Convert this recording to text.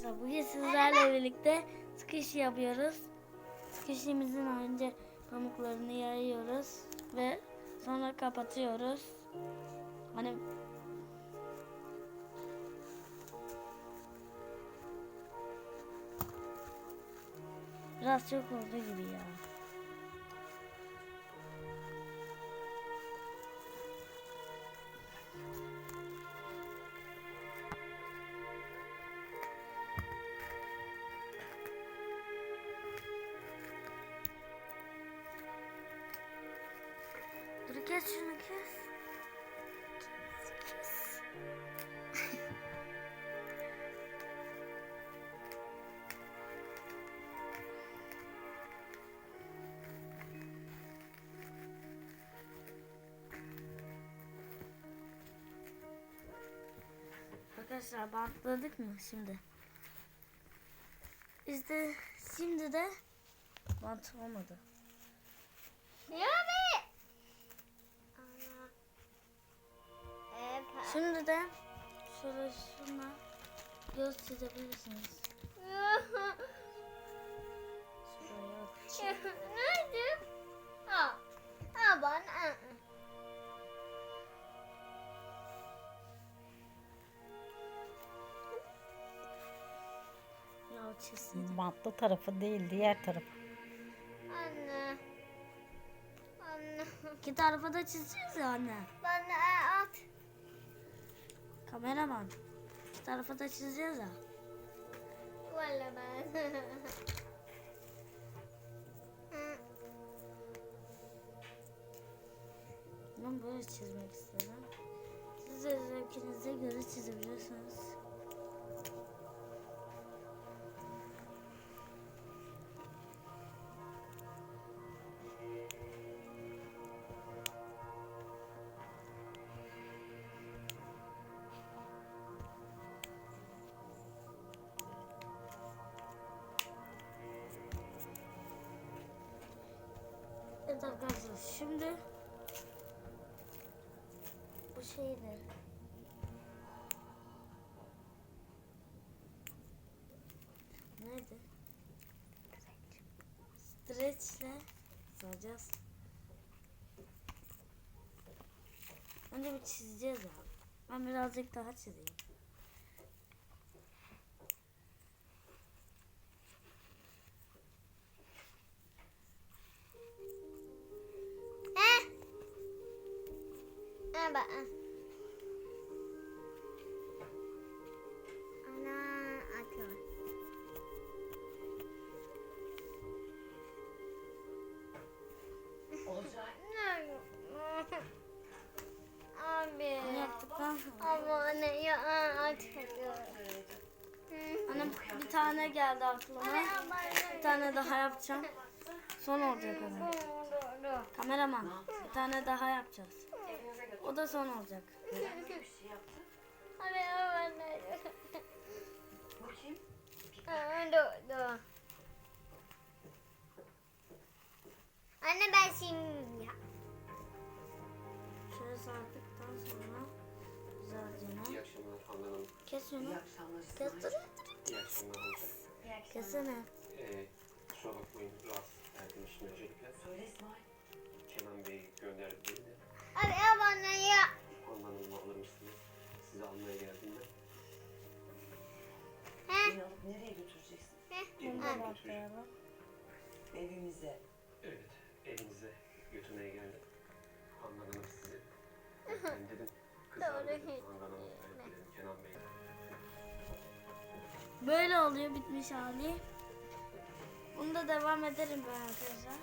Arkadaşlar bugün sizlerle birlikte sıkış yapıyoruz. Sıkışımızın önce pamuklarını yayıyoruz ve sonra kapatıyoruz. Hani biraz çok oldu gibi ya. Dur kes şunu kes. Arkadaşlar bantladık mı şimdi? İşte şimdi de bant olmadı. Ya be. Şimdi de şöyle şuna göz çizebilirsiniz. Şuraya Nerede? Ha. Ha bana. çizseydim. Bantlı tarafı değil diğer tarafı. Anne. Anne. İki tarafa da çizeceğiz ya anne. Bana. Kameraman. İki tarafa da çizeceğiz ya. Valla ben. Ben böyle çizmek istedim. Siz de zevkinize göre çizebilirsiniz. Evet arkadaşlar şimdi bu şeydi. Neydi? Streçle saracağız. Önce bir çizeceğiz ya. Ben birazcık daha çizeyim. Ha bak. Ana atıyor. Abi. Bunu yaptıktan sonra. Ama ne ya atıyor. Annem bir tane geldi aklıma. Bir tane daha yapacağım. Son olacak ama. Kameraman bir tane daha yapacağız. O da son olacak. Abi ama ne? Bakayım. Dur dur. Anne ben şimdi ya. Şöyle sardıktan sonra güzelce İyi akşamlar Handan Hanım. kes. Kes dur. İyi akşamlar hanımefendi. Kesene. Ee, kusura bakmayın rahatsız nereye götüreceksin? Götüreceğim. Evimize. Evet, evinize götürmeye geldim. Hanım sizi. Ben dedim. Handan Hanım, ben dedim, Kenan Bey. Böyle oluyor bitmiş hali. Bunu da devam ederim ben arkadaşlar.